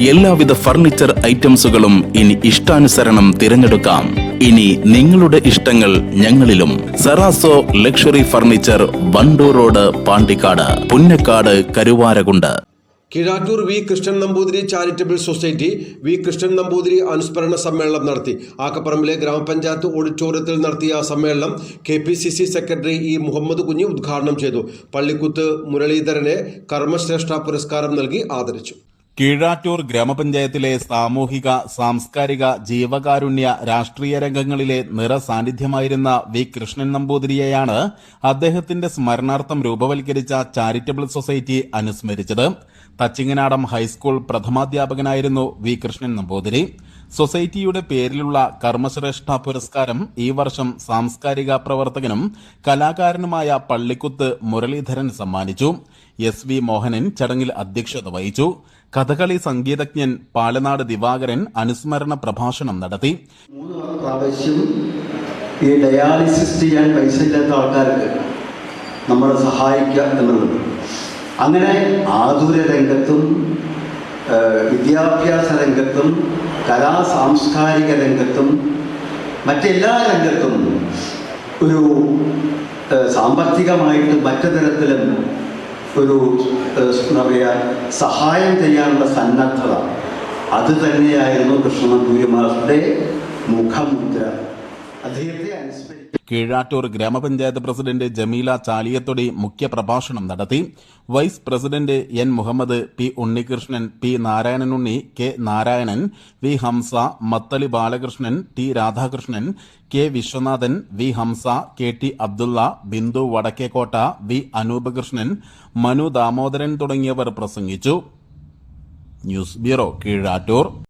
എല്ലാവിധ ഫർണിച്ചർ ഐറ്റംസുകളും ഇനി ഇഷ്ടാനുസരണം തിരഞ്ഞെടുക്കാം. ഇനി നിങ്ങളുടെ ഇഷ്ടങ്ങൾ ഞങ്ങളിലും. Serazo luxury furniture Vandoor road Pandikkad Punnakkad Karuvarakundu. Kizhattur V. Krishnan Namboothiri charitable society V. Krishnan Namboothiri അനുസ്മരണ സമ്മേളനം നടത്തി. ആക്കപ്പറമ്പിലെ ഗ്രാമപഞ്ചായത്ത് ഓഡിറ്റോറിയത്തിൽ നടത്തിയ സമ്മേളനം K P C C secretary E. Muhammad Kunhi ഉദ്ഘാടനം ചെയ്തു. പള്ളിക്കുത്ത് മുരളീധരനെ കർമ്മശ്രേഷ്ഠ പുരസ്കാരം നൽകി ആദരിച്ചു. കീഴാറ്റൂർ ഗ്രാമപഞ്ചായത്തിലെ സാമൂഹിക സാംസ്കാരിക ജീവകാരുണ്യ രാഷ്ട്രീയ രംഗങ്ങളിലെ നിറസാന്നിധ്യമായിരുന്ന വി കൃഷ്ണൻ നമ്പൂതിരിയെയാണ് അദ്ദേഹത്തിന്റെ സ്മരണാർത്ഥം രൂപവൽക്കരിച്ച ചാരിറ്റബിൾ സൊസൈറ്റി അനുസ്മരിച്ചത്. തച്ചിങ്ങനാടം ഹൈസ്കൂൾ പ്രഥമാധ്യാപകനായിരുന്നു വി കൃഷ്ണൻ നമ്പൂതിരി. സൊസൈറ്റിയുടെ പേരിലുള്ള കർമ്മശ്രേഷ്ഠ പുരസ്കാരം ഈ വർഷം സാംസ്കാരിക പ്രവർത്തകനും കലാകാരനുമായ പള്ളിക്കുത്ത് മുരളീധരൻ സമ്മാനിച്ചു. എസ് വി മോഹനൻ ചടങ്ങിൽ അധ്യക്ഷത വഹിച്ചു. കഥകളി സംഗീതജ്ഞൻ പാലനാട് ദിവാകരൻ അനുസ്മരണ പ്രഭാഷണം നടത്തി. ഈ ഡയാലിസിസ് ചെയ്യാൻ പൈസ ഇല്ലാത്ത ആൾക്കാർക്ക് നമ്മൾ സഹായിക്കുക എന്നുള്ളത്. അങ്ങനെ ആതുര രംഗത്തും വിദ്യാഭ്യാസ രംഗത്തും കലാ സാംസ്കാരിക രംഗത്തും മറ്റെല്ലാ രംഗത്തും ഒരു സാമ്പത്തികമായിട്ട് മറ്റു തരത്തിലും ഒരു എന്താ പറയുക സഹായം ചെയ്യാനുള്ള സന്നദ്ധത. അത് തന്നെയായിരുന്നു കൃഷ്ണനമ്പൂരിമാരുടെ മുഖമുദ്ര. കീഴാറ്റൂർ ഗ്രാമപഞ്ചായത്ത് പ്രസിഡന്റ് ജമീല ചാലിയത്തൊടി മുഖ്യപ്രഭാഷണം നടത്തി. Vice president N Muhammad P Unnikrishnan P Narayananunni K Narayanan V Hamsa Mathali Balakrishnan T Radhakrishnan K Viswanathan V Hamsa K T Abdulla Bindu Vadakkekotta V Anoopakrishnan Manu Damodaran തുടങ്ങിയവർ പ്രസംഗിച്ചു. News bureau Keezhattur.